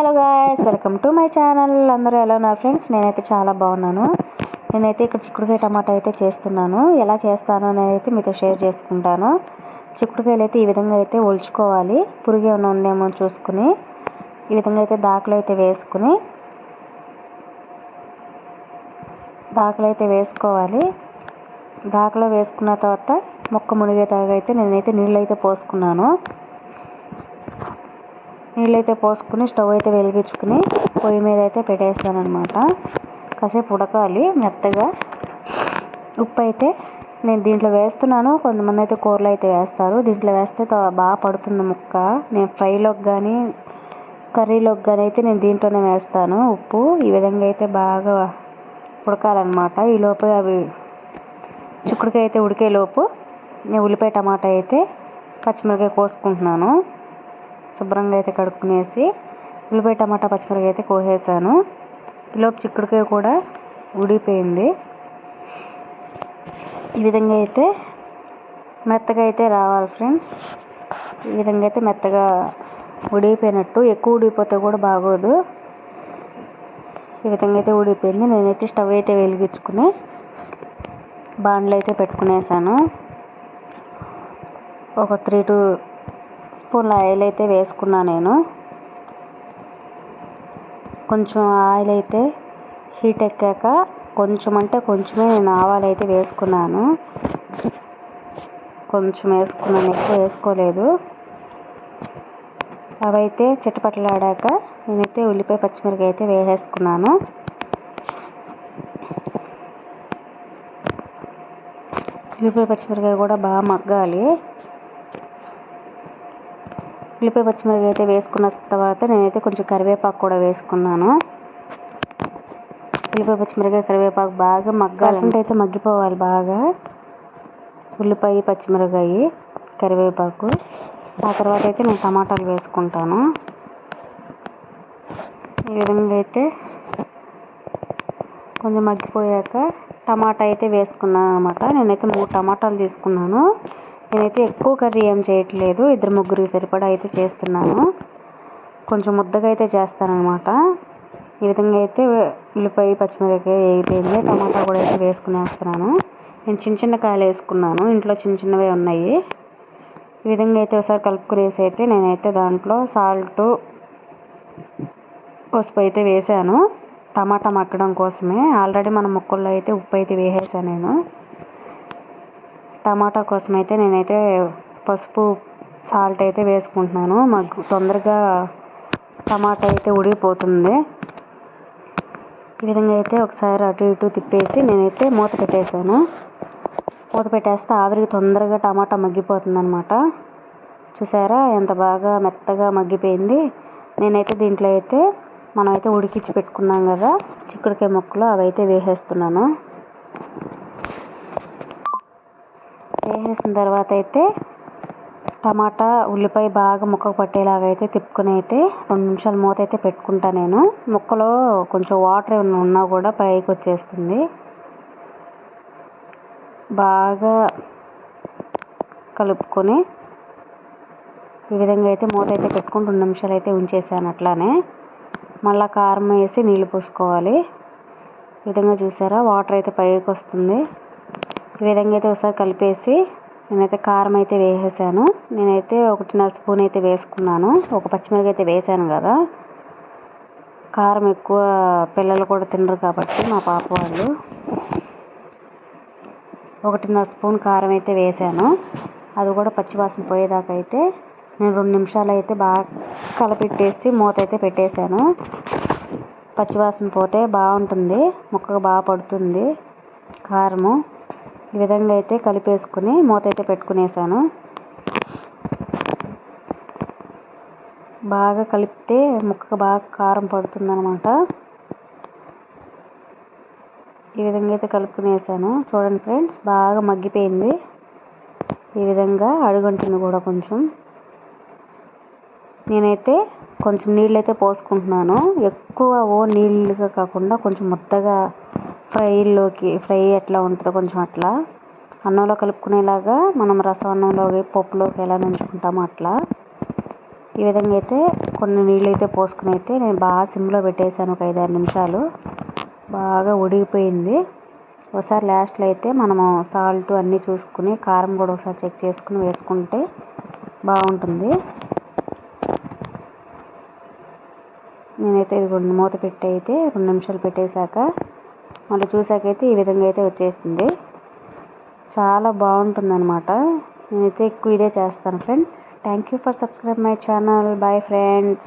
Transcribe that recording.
Hello guys welcome to my channel అందరూ ఎలా ఉన్నారు ఫ్రెండ్స్ నేనైతే చాలా బాగున్నాను. నేనైతే ఇక్కడ చిక్కుడుకాయ టమాటా అయితే చేస్తున్నాను. ఎలా చేస్తాను అనేది అయితే మీతో షేర్ చేసుకుంటాను. చిక్కుడుకాయలు అయితే ఈ విధంగా అయితే ఒలుచుకోవాలి. పురుగు ఏమైనా ఉందేమో చూసుకుని ఈ విధంగా అయితే దాకలో అయితే వేసుకుని దాకలో అయితే వేసుకోవాలి. దాకలో వేసుకున్న తర్వాత మొక్క మునిగేదాకా అయితే నేనైతే నీళ్ళు అయితే పోసుకున్నాను. నీళ్ళైతే పోసుకుని స్టవ్ అయితే వెలిగించుకుని పొయ్యి మీద అయితే పెట్టేస్తాను అనమాట కాసేపు ఉడకాలి మెత్తగా. ఉప్పు అయితే నేను దీంట్లో వేస్తున్నాను. కొంతమంది అయితే కూరలో అయితే వేస్తారు. దీంట్లో వేస్తే బాగా పడుతుంది ముక్క. నేను ఫ్రైలోకి కానీ కర్రీలోకి కానీ అయితే నేను దీంట్లోనే వేస్తాను ఉప్పు. ఈ విధంగా అయితే బాగా ఉడకాలన్నమాట. ఈలోపు అవి చిక్కుడుకాయ అయితే ఉడికే లోపు నేను ఉల్లిపాయ టమాటా అయితే పచ్చిమిరకాయ కోసుకుంటున్నాను. శుభ్రంగా అయితే కడుక్కునేసి ఉల్లిపాయ టమాటా పచ్చిమిరపకాయ అయితే కోసేసాను. ఈలోపు చిక్కుడుకాయ కూడా ఉడిపోయింది ఈ విధంగా అయితే మెత్తగా అయితే రావాలి ఫ్రెండ్స్. ఈ విధంగా అయితే మెత్తగా ఉడిగిపోయినట్టు ఎక్కువ ఉడిగిపోతే కూడా బాగోదు. ఈ విధంగా అయితే ఉడిపోయింది నేనైతే స్టవ్ అయితే వెలిగించుకుని బాండ్లు అయితే పెట్టుకునేసాను. ఒక త్రీ టు స్పూన్ల ఆయిల్ అయితే వేసుకున్నా నేను. కొంచెం ఆయిల్ అయితే హీట్ ఎక్కాక కొంచెం అంటే కొంచెమే నేను ఆవాలు అయితే వేసుకున్నాను. కొంచెం వేసుకున్నాను ఎక్కువ వేసుకోలేదు. అవైతే చిట్టపట్టలాడాక నేనైతే ఉల్లిపాయ పచ్చిమిరపకాయ అయితే వేసేసుకున్నాను. ఉల్లిపాయ పచ్చిమిరకాయ కూడా బాగా మగ్గాలి. ఉల్లిపాయ పచ్చిమిరకాయ అయితే వేసుకున్న తర్వాత నేనైతే కొంచెం కరివేపాకు కూడా వేసుకున్నాను. ఉల్లిపాయ పచ్చిమిరకాయ కరివేపాకు బాగా మగ్గాలి. అయితే మగ్గిపోవాలి బాగా. ఉల్లిపాయ పచ్చిమిరకాయ కరివేపాకు. ఆ తర్వాత అయితే నేను టమాటాలు వేసుకుంటాను. ఈ విధంగా అయితే కొంచెం మగ్గిపోయాక టమాటా అయితే వేసుకున్నాను అనమాట నేనైతే మూడు టమాటాలు తీసుకున్నాను. నేనైతే ఎక్కువ కర్రీ ఏం చేయట్లేదు. ఇద్దరు ముగ్గురికి సరిపడా అయితే చేస్తున్నాను. కొంచెం ముద్దగా అయితే చేస్తానమాట ఈ విధంగా అయితే ఉల్లిపాయ పచ్చిమిరపకాయ వేగిపోయింది. టమాటా కూడా అయితే వేసుకునేస్తున్నాను. నేను చిన్న చిన్న కాయలు వేసుకున్నాను. ఇంట్లో చిన్న చిన్నవే ఉన్నాయి. ఈ విధంగా అయితే ఒకసారి కలుపుకునేసి అయితే నేనైతే దాంట్లో సాల్ట్ పసుపు అయితే వేసాను టమాటా మగ్గడం కోసమే. ఆల్రెడీ మన ముక్కల్లో అయితే ఉప్పు అయితే వేసేసాను నేను. టమాటా కోసం అయితే నేనైతే పసుపు సాల్ట్ అయితే వేసుకుంటున్నాను. మాకు తొందరగా టమాటా అయితే ఉడికిపోతుంది. ఈ విధంగా అయితే ఒకసారి అటు ఇటు తిప్పేసి నేనైతే మూత పెట్టేశాను. మూత పెట్టేస్తే ఆవిరికి తొందరగా టమాటా మగ్గిపోతుంది అనమాట చూసారా ఎంత బాగా మెత్తగా మగ్గిపోయింది. నేనైతే దీంట్లో అయితే మనమైతే ఉడికించి పెట్టుకున్నాం కదా చిక్కుడుకాయ ముక్కలు అవైతే వేసేస్తున్నాను. వేసేసిన తర్వాత అయితే టమాటా ఉల్లిపాయ బాగా ముక్కకు పట్టేలాగా అయితే తిప్పుకొని అయితే రెండు నిమిషాలు మూత అయితే పెట్టుకుంటా నేను. ముక్కలో కొంచెం వాటర్ ఏమైనా ఉన్నా కూడా పైకి వచ్చేస్తుంది. బాగా కలుపుకొని ఈ విధంగా అయితే మూత అయితే పెట్టుకుని రెండు నిమిషాలు అయితే ఉంచేసాను అట్లానే. మళ్ళీ కారం వేసి నీళ్ళు పోసుకోవాలి. ఈ విధంగా చూసారా? వాటర్ అయితే పైకి వస్తుంది. ఈ విధంగా అయితే ఒకసారి కలిపేసి నేనైతే కారం అయితే వేసేసాను. నేనైతే ఒకటిన్నర స్పూన్ అయితే వేసుకున్నాను. ఒక పచ్చిమిరపకాయ అయితే వేసాను కదా. కారం ఎక్కువ పిల్లలు కూడా తినరు కాబట్టి మా పాప వాళ్ళు ఒకటిన్నర స్పూన్ కారం అయితే వేసాను. అది కూడా పచ్చివాసన పోయేదాకా అయితే నేను రెండు నిమిషాలు అయితే బాగా కలపెట్టేసి మూత అయితే పెట్టేశాను. పచ్చివాసన పోతే బాగుంటుంది. ముక్కకు బాగా పడుతుంది కారము. ఈ విధంగా అయితే కలిపేసుకుని మూత అయితే పెట్టుకునేసాను. బాగా కలిపితే ముక్కకు బాగా కారం పడుతుందనమాట ఈ విధంగా అయితే కలుపుకునేసాను. చూడండి ఫ్రెండ్స్ బాగా మగ్గిపోయింది. ఈ విధంగా అడుగుంటుంది కూడా కొంచెం. నేనైతే కొంచెం నీళ్ళు అయితే పోసుకుంటున్నాను. ఎక్కువ ఓ నీళ్ళుగా కాకుండా కొంచెం ముద్దగా ఫ్రైలోకి ఫ్రై ఎట్లా ఉంటుందో కొంచెం అట్లా. అన్నంలో కలుపుకునేలాగా మనం రసం అన్నంలోకి పప్పులోకి ఎలా నుంచుకుంటామో అట్లా. ఈ విధంగా అయితే కొన్ని నీళ్ళు అయితే పోసుకుని అయితే నేను బాగా సిమ్లో పెట్టేశాను ఒక ఐదారు నిమిషాలు. బాగా ఉడిగిపోయింది ఒకసారి లాస్ట్లో అయితే మనము సాల్ట్ అన్నీ చూసుకుని కారం కూడా ఒకసారి చెక్ చేసుకుని వేసుకుంటే బాగుంటుంది. నేనైతే ఇది రెండు మూత పెట్టి అయితే రెండు నిమిషాలు పెట్టేశాక మళ్ళీ చూసాకైతే ఈ విధంగా అయితే వచ్చేసింది. చాలా బాగుంటుంది అనమాట నేనైతే ఎక్కువ ఇదే చేస్తాను friends. Thank you for subscribe my channel bye friends